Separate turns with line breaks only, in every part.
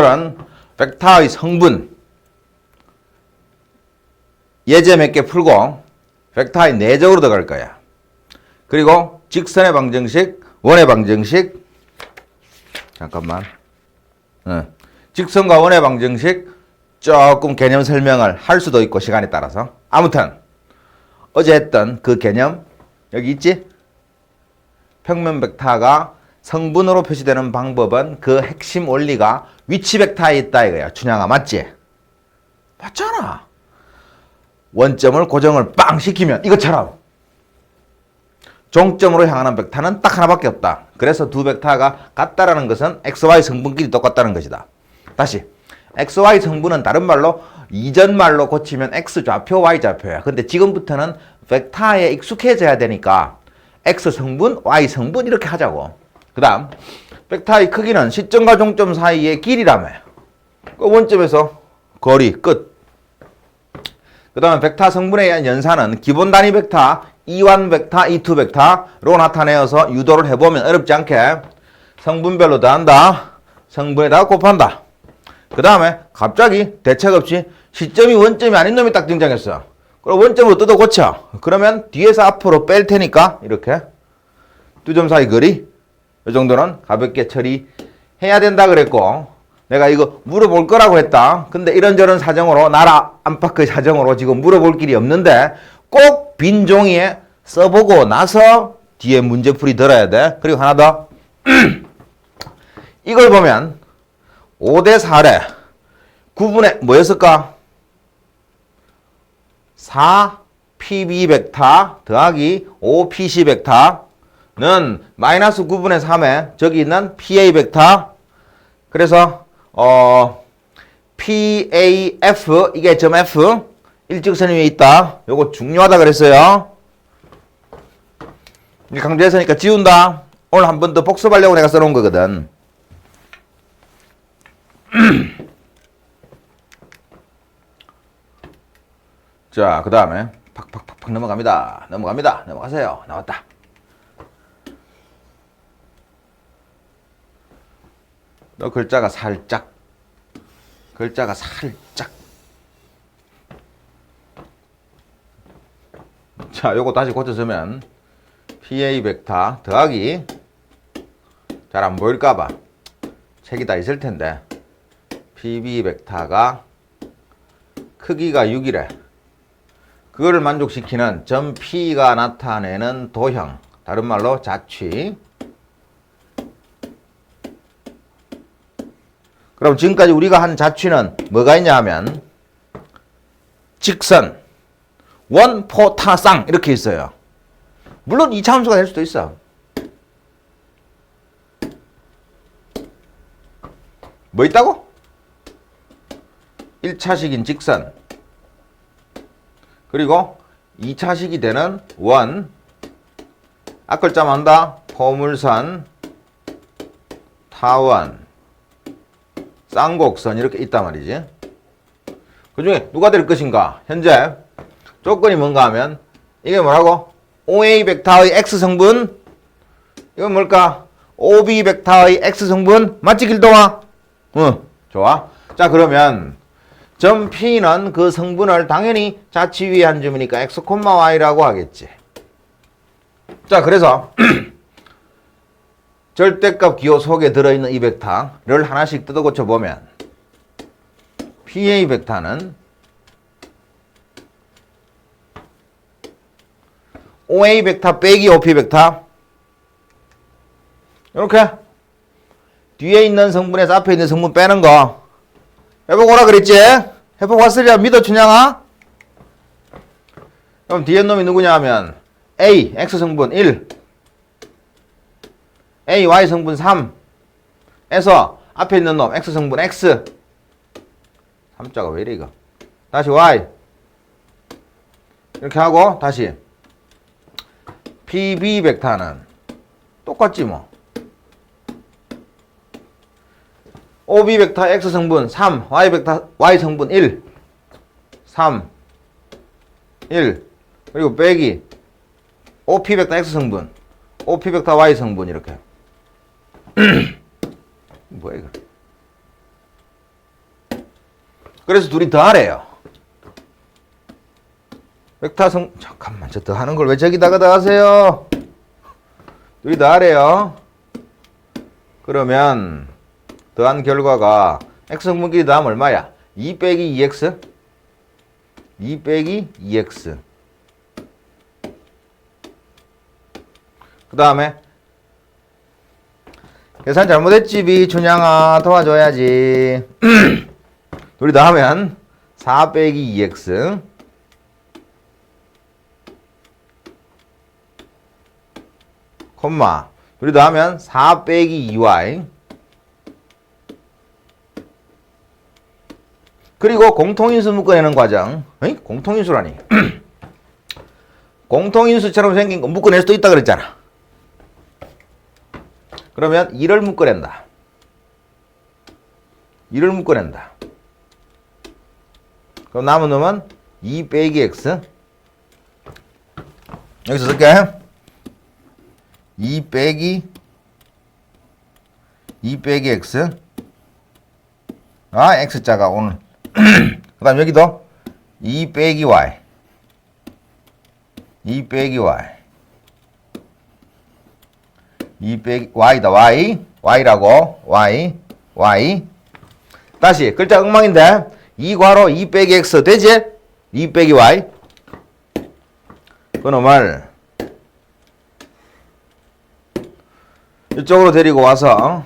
오늘은 벡터의 성분 예제 몇 개 풀고 벡터의 내적으로 들어갈 거야. 그리고 직선의 방정식, 원의 방정식 잠깐만. 어. 직선과 원의 방정식 조금 개념 설명을 할 수도 있고 시간에 따라서 아무튼 어제 했던 그 개념 여기 있지? 평면 벡터가 성분으로 표시되는 방법은 그 핵심 원리가 위치 벡터에 있다 이거야. 춘향아 맞지? 맞잖아. 원점을 고정을 빵 시키면 이것처럼 종점으로 향하는 벡터는 딱 하나밖에 없다. 그래서 두 벡터가 같다라는 것은 xy 성분끼리 똑같다는 것이다. 다시 xy 성분은 다른 말로 이전 말로 고치면 x 좌표, y 좌표야. 근데 지금부터는 벡터에 익숙해져야 되니까 x 성분, y 성분 이렇게 하자고. 그 다음 벡터의 크기는 시점과 종점 사이의 길이라며. 그 원점에서 거리 끝. 그 다음에 벡터 성분에 의한 연산은 기본 단위 벡터 E1 벡터, E2 벡터로 나타내어서 유도를 해보면 어렵지 않게 성분별로 더한다. 성분에다가 곱한다. 그 다음에 갑자기 대책 없이 시점이 원점이 아닌 놈이 딱 등장했어. 그럼 원점으로 뜯어 고쳐. 그러면 뒤에서 앞으로 뺄 테니까 이렇게 두 점 사이 거리 이 정도는 가볍게 처리해야 된다 그랬고 내가 이거 물어볼 거라고 했다. 근데 이런저런 사정으로 나라 안팎의 사정으로 지금 물어볼 길이 없는데 꼭 빈 종이에 써보고 나서 뒤에 문제풀이 들어야 돼. 그리고 하나 더. 이걸 보면 5대 4래. 9분의 뭐였을까? 4 PB 벡터 더하기 5 PC 벡터 는 마이너스 9분의 3에 저기 있는 PA 벡터 그래서 어 PAF 이게 점 F 일직선 위에 있다. 요거 중요하다 그랬어요. 강조했으니까 지운다. 오늘 한 번 더 복습하려고 내가 써놓은 거거든. 자, 그 다음에 팍팍팍팍 넘어갑니다. 넘어갑니다. 넘어가세요. 나왔다. 너 글자가 살짝 글자가 살짝 자, 요거 다시 고쳐주면 PA 벡터 더하기 잘 안 보일까봐 책이 다 있을 텐데 PB 벡터가 크기가 6이래. 그거를 만족시키는 점 P가 나타내는 도형, 다른 말로 자취. 그럼 지금까지 우리가 한 자취는 뭐가 있냐 하면 직선, 원포타쌍 이렇게 있어요. 물론 이차 함수가 될 수도 있어. 뭐 있다고? 1차식인 직선 그리고 2차식이 되는 원 앞글자 만다 포물선 타원 쌍곡선 이렇게 있단 말이지 그 중에 누가 될 것인가 현재 조건이 뭔가 하면 이게 뭐라고? OA 벡터의 X성분 이건 뭘까? OB 벡터의 X성분 맞지 길동아? 응 좋아 자 그러면 점 P는 그 성분을 당연히 자치 위에 한 점이니까 X, Y라고 하겠지 자 그래서 절대값 기호 속에 들어있는 이 벡터를 하나씩 뜯어 고쳐 보면 PA 벡터는 OA 벡터 빼기 OP 벡터 이렇게 뒤에 있는 성분에서 앞에 있는 성분 빼는 거 해보고 오라 그랬지? 해보고 왔으리라 믿어 춘향아? 그럼 뒤에 놈이 누구냐 하면 A X 성분 1 A Y 성분 3 에서 앞에 있는 놈 X 성분 X. 3자가 왜 이래 이거? 다시 Y. 이렇게 하고 다시. PB 벡터는 똑같지 뭐. OB 벡터 X 성분 3, Y 벡터 Y 성분 1, 3, 1, 그리고 빼기. OP 벡터 X 성분, OP 벡터 Y 성분 이렇게. 뭐야 이거? 그래서 둘이 더하래요. 벡터성 잠깐만 저 더하는 걸 왜 저기다가 더하세요? 둘이 더하래요. 그러면 더한 결과가 x성분끼리 더하면 얼마야? 2 빼기 2x 2 빼기 2x 그 다음에 계산 잘못했지 비. 춘향아 도와줘야지. 우리 더하면 4 빼기 2x 콤마. 우리 더하면 4 빼기 2y 그리고 공통인수 묶어내는 과정. 에이? 공통인수라니. 공통인수처럼 생긴 거 묶어낼 수도 있다 그랬잖아 그러면 2를 묶어낸다. 2를 묶어낸다. 그럼 남은 놈은 2 빼기 x. 여기서 쓸게. 2 빼기 2 빼기 x. 아 x자가 오늘. 그 다음 여기도 2 빼기 y. 2 빼기 y 2 빼기 y다 y y라고 y y 다시 글자 엉망인데 2 괄호 2 빼기 x 되지? 2 빼기 y 그놈을 이쪽으로 데리고 와서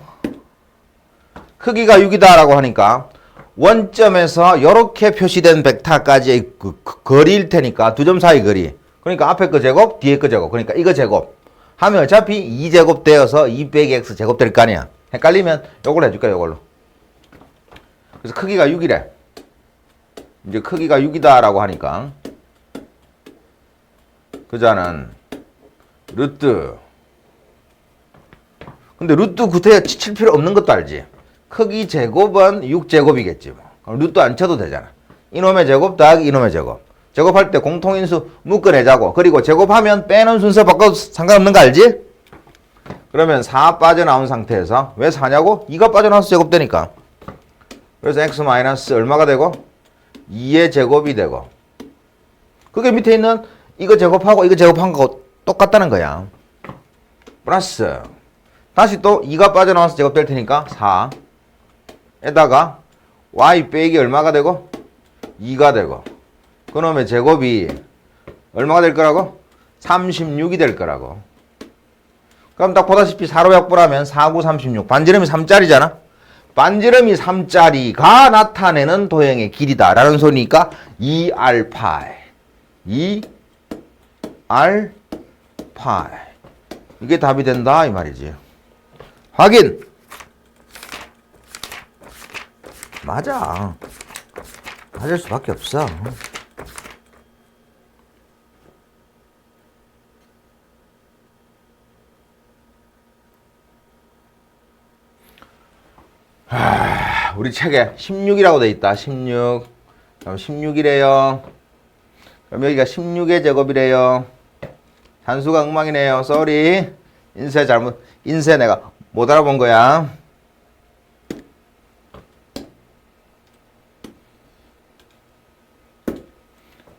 크기가 6이다라고 하니까 원점에서 이렇게 표시된 벡터까지의 그, 그 거리일 테니까 두 점 사이 거리. 그러니까 앞에 거 제곱, 뒤에 거 제곱. 그러니까 이거 제곱. 하면 어차피 2제곱 되어서 2 빼기 x 제곱 될 거 아니야. 헷갈리면 요걸로 해줄까 요걸로. 그래서 크기가 6이래. 이제 크기가 6이다라고 하니까 그자는 루트 근데 루트 구태에 칠 필요 없는 것도 알지. 크기 제곱은 6제곱이겠지 뭐. 루트 안 쳐도 되잖아. 이놈의 제곱 더하기 이놈의 제곱. 제곱할 때 공통인수 묶어내자고. 그리고 제곱하면 빼는 순서 바꿔도 상관없는 거 알지? 그러면 4 빠져나온 상태에서 왜 4냐고? 2가 빠져나와서 제곱되니까. 그래서 x 마이너스 얼마가 되고? 2의 제곱이 되고. 그게 밑에 있는 이거 제곱하고 이거 제곱한 거 똑같다는 거야. 플러스 다시 또 2가 빠져나와서 제곱될 테니까 4에다가 y 빼기 얼마가 되고 2가 되고 그놈의 제곱이 얼마가 될 거라고? 36이 될 거라고 그럼 딱 보다시피 4로 약분하면 4, 9, 36 반지름이 3짜리잖아 반지름이 3짜리가 나타내는 도형의 길이다 라는 소리니까 2r8 2r8 이게 답이 된다 이 말이지 확인. 맞아. 맞을 수밖에 없어. 하, 우리 책에 16이라고 돼 있다. 16. 그럼 16이래요. 그럼 여기가 16의 제곱이래요. 단수가 엉망이네요. 쏘리. 인쇄 잘못. 인쇄 내가 못 알아본 거야.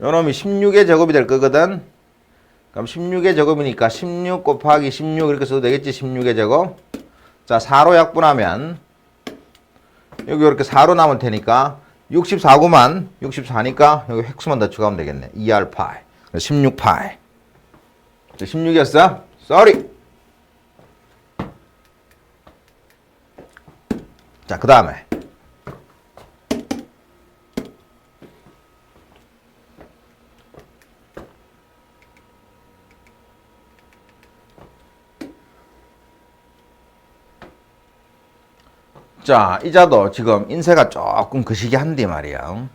요놈이 16의 제곱이 될 거거든. 그럼 16의 제곱이니까 16 곱하기 16 이렇게 써도 되겠지. 16의 제곱. 자, 4로 약분하면 여기 이렇게 4로 남을 테니까 64구만 64니까 여기 획수만 더 추가하면 되겠네. 2R8. 16파이. 16이었어? 쏘리. 자, 그 다음에. 자, 이자도 지금 인쇄가 조금 거시기 한데 말이야.